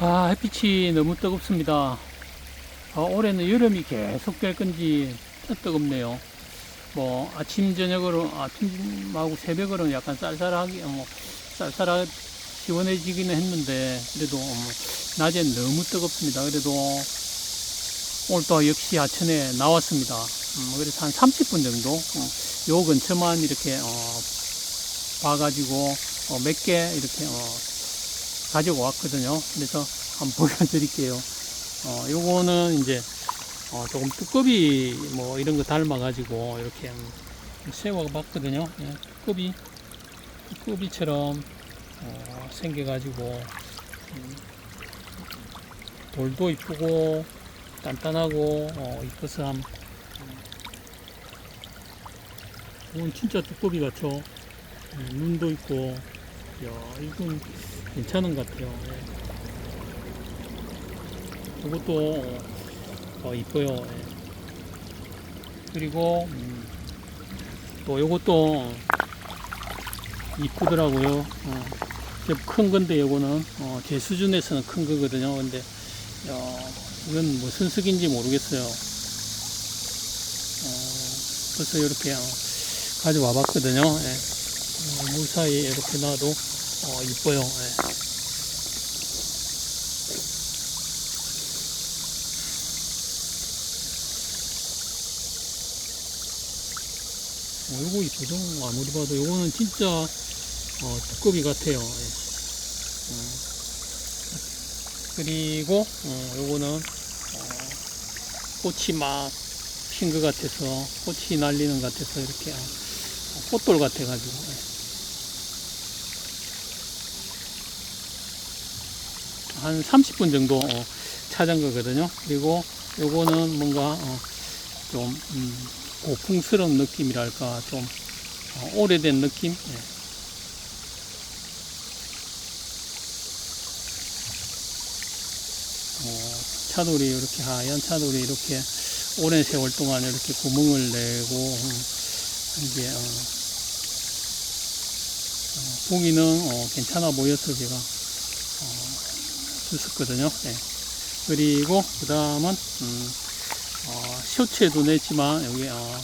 아, 햇빛이 너무 뜨겁습니다. 아, 올해는 여름이 계속 될 건지 뜨겁네요. 뭐, 아침, 저녁으로, 아침하고 새벽으로는 약간 쌀쌀하게, 뭐, 쌀쌀하, 시원해지기는 했는데, 그래도, 뭐, 낮엔 너무 뜨겁습니다. 그래도, 오늘 또 역시 아침에 나왔습니다. 음, 그래서 한 30분 정도, 어, 요 근처만 이렇게, 어, 봐가지고, 어, 몇 개 이렇게, 어, 가지고 왔거든요. 그래서 한번 보여드릴게요. 어, 요거는 이제, 어, 조금 두꺼비 뭐 이런 거 닮아가지고 이렇게 음, 세워 봤거든요. 예, 두꺼비, 두꺼비처럼 어, 생겨가지고 음, 돌도 이쁘고 단단하고 어, 이뻐서 한 음, 이건 진짜 두꺼비 같죠. 예, 눈도 있고, 야 이건 괜찮은 것 같아요. 예. 이것도 어, 이뻐요. 예. 그리고 음, 또 이것도 이쁘더라고요. 어, 좀큰 건데 요거는 어, 제 수준에서는 큰 거거든요. 근데 어, 이건 무슨 색인지 모르겠어요. 어, 그래서 이렇게 어, 가져와 봤거든요. 예. 어, 무사히 이렇게 놔도 어, 이뻐요. 예. 어, 요거 이쁘죠? 아무리 봐도 요거는 진짜 어, 두꺼비 같아요. 예. 어, 그리고 어, 요거는 어, 꽃이 막 핀 것 같아서 꽃이 날리는 것 같아서 이렇게 어, 꽃돌 같아 가지고 예. 한 30분 정도 어, 찾은 거거든요. 그리고 요거는 뭔가 어, 좀 음, 고풍스러운 느낌이랄까 좀 어, 오래된 느낌 예. 어, 차돌이 이렇게 하얀 차돌이 이렇게 오랜 세월 동안 이렇게 구멍을 내고 음, 이게 어, 어, 보기는 어, 괜찮아 보여서 제가 어, 줬었거든요 예. 그리고 그 다음은 음, 어, 쇼츠에도 냈지만 여기 어,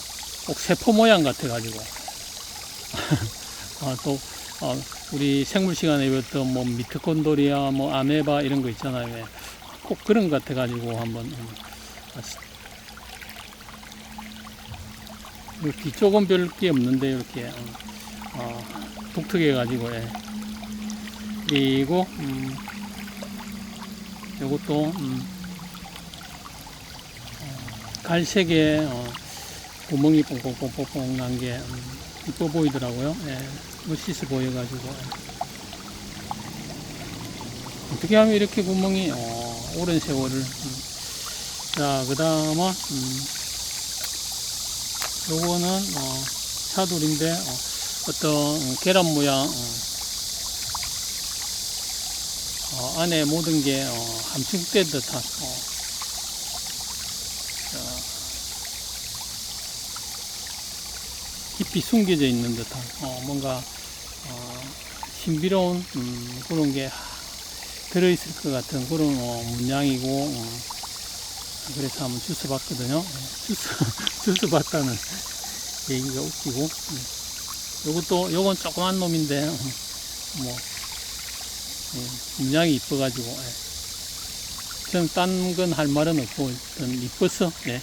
꼭 세포 모양 같아 가지고 아, 또 어, 우리 생물 시간에 배웠던 뭐 미트콘드리아 뭐 아메바 이런 거 있잖아요 왜. 꼭 그런 것 같아 가지고 한번 음, 뒤쪽은 별 게 없는데 이렇게 어, 어, 독특해 가지고 예. 그리고 음, 요것도 음, 갈색에 어, 구멍이 뽕뽕뽕뽕뽕 난게 음, 이뻐 보이더라고요. 예, 멋있어 보여가지고 예. 어떻게 하면 이렇게 구멍이 어, 오랜 세월을 음. 자, 그 다음은 음, 요거는 어, 차돌인데 어, 어떤 계란 모양 어, 어, 안에 모든 게 어, 함축된 듯한 어, 자, 깊이 숨겨져 있는 듯한 어, 뭔가 어, 신비로운 음, 그런 게 들어있을 것 같은 그런 어, 문양이고 어, 그래서 한번 주워 봤거든요. 예, 주워, 주워 봤다는 얘기가 웃기고 음. 요것도 요건 조그만 놈인데 어, 뭐 예, 문양이 이뻐가지고 예. 저는 딴 건 할 말은 없고 일단 이뻐서 예.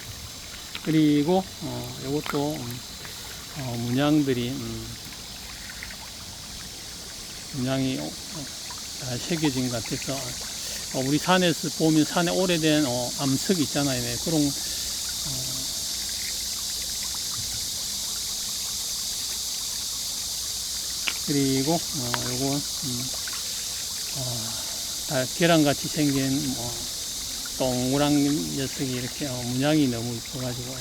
그리고 어, 요것도 음, 어, 문양들이 음, 문양이 어, 잘 새겨진 것 같아서 어, 우리 산에서 보면 산에 오래된 어, 암석 있잖아요 네, 그런 어, 그리고 어, 요건 음, 어, 다 계란같이 생긴 뭐, 동그란 녀석이 이렇게 어, 문양이 너무 이뻐가지고